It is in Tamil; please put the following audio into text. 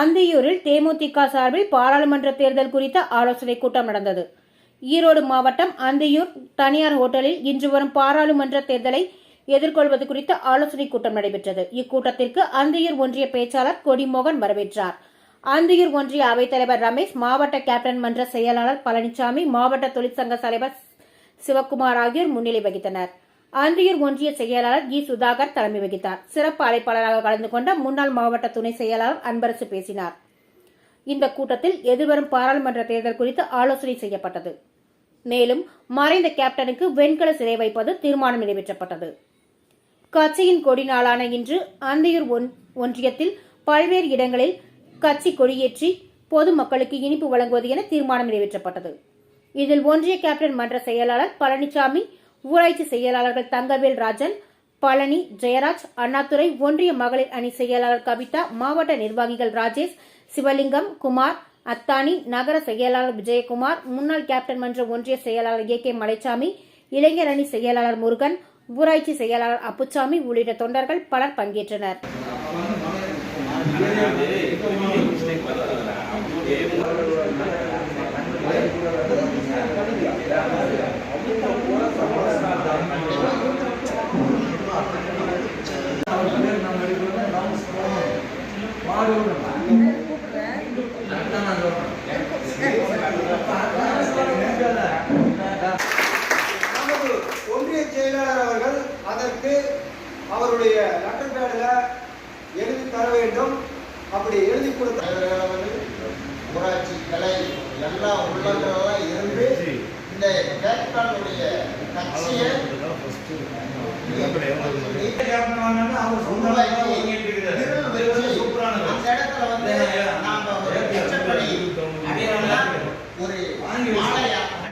அந்தியூரில் தேமுதிக சார்பில் பாராளுமன்ற தேர்தல் குறித்த ஆலோசனை கூட்டம் நடந்தது. ஈரோடு மாவட்டம் அந்தியூர் தனியார் ஹோட்டலில் இன்று வரும் பாராளுமன்ற தேர்தலை எதிர்கொள்வது குறித்த ஆலோசனை கூட்டம் நடைபெற்றது. இக்கூட்டத்திற்கு அந்தியூர் ஒன்றிய பேச்சாளர் கொடிமோகன் வரவேற்றார். அந்தியூர் ஒன்றிய அவைத்தலைவர் ரமேஷ் மாவட்ட கேப்டன் மன்ற செயலாளர் பழனிசாமி மாவட்ட தொழிற்சங்க தலைவர் சிவக்குமார் ஆகியோர் முன்னிலை வகித்தனர். அந்தியூர் ஒன்றிய செயலாளர் ஜி சுதாகர் தலைமை வகித்தார். சிறப்பு அழைப்பாளராக கலந்து கொண்ட முன்னாள் மாவட்ட துணை செயலாளர் அன்பரசு பேசினார். இந்த கூட்டத்தில் எதிர்வரும் பாராளுமன்ற தேர்தல் குறித்து ஆலோசனை செய்யப்பட்டது. மேலும் மறைந்த கேப்டனுக்கு வெண்கல சிறை வைப்பது தீர்மானம் நிறைவேற்றப்பட்டது. கட்சியின் கொடி நாளான இன்று அந்தியூர் ஒன்- ஒன்றியத்தில் பல்வேறு இடங்களில் கட்சி கொடியேற்றி பொதுமக்களுக்கு இனிப்பு வழங்குவது என தீர்மானம் நிறைவேற்றப்பட்டது. இதில் ஒன்றிய கேப்டன் மன்ற செயலாளர் பழனிசாமி ஊராட்சி செயலாளர்கள் தங்கவேல் ராஜன் பழனி ஜெயராஜ் அண்ணாதுரை ஒன்றிய மகளிர் அணி செயலாளர் கவிதா மாவட்ட நிர்வாகிகள் ராஜேஷ் சிவலிங்கம் குமார் அத்தானி நகர செயலாளர் விஜயகுமார் முன்னாள் கேப்டன் மன்ற ஒன்றிய செயலாளர் ஏ கே மலைச்சாமி இளைஞர் அணி செயலாளர் முருகன் ஊராட்சி செயலாளர் அப்புச்சாமி உள்ளிட்ட தொண்டர்கள் பலர் பங்கேற்றனர். நமது ஒன்றிய செயலாளர் அவர்கள் அதற்கு அவருடைய லெட்டர் பேடில் எழுதி தர வேண்டும். அப்படி எழுதி கொடுத்த ஊராட்சி கலை எல்லா உள்ளங்கள்லாம் இருந்து இந்த கேப்டனுடைய கட்சியை விரல்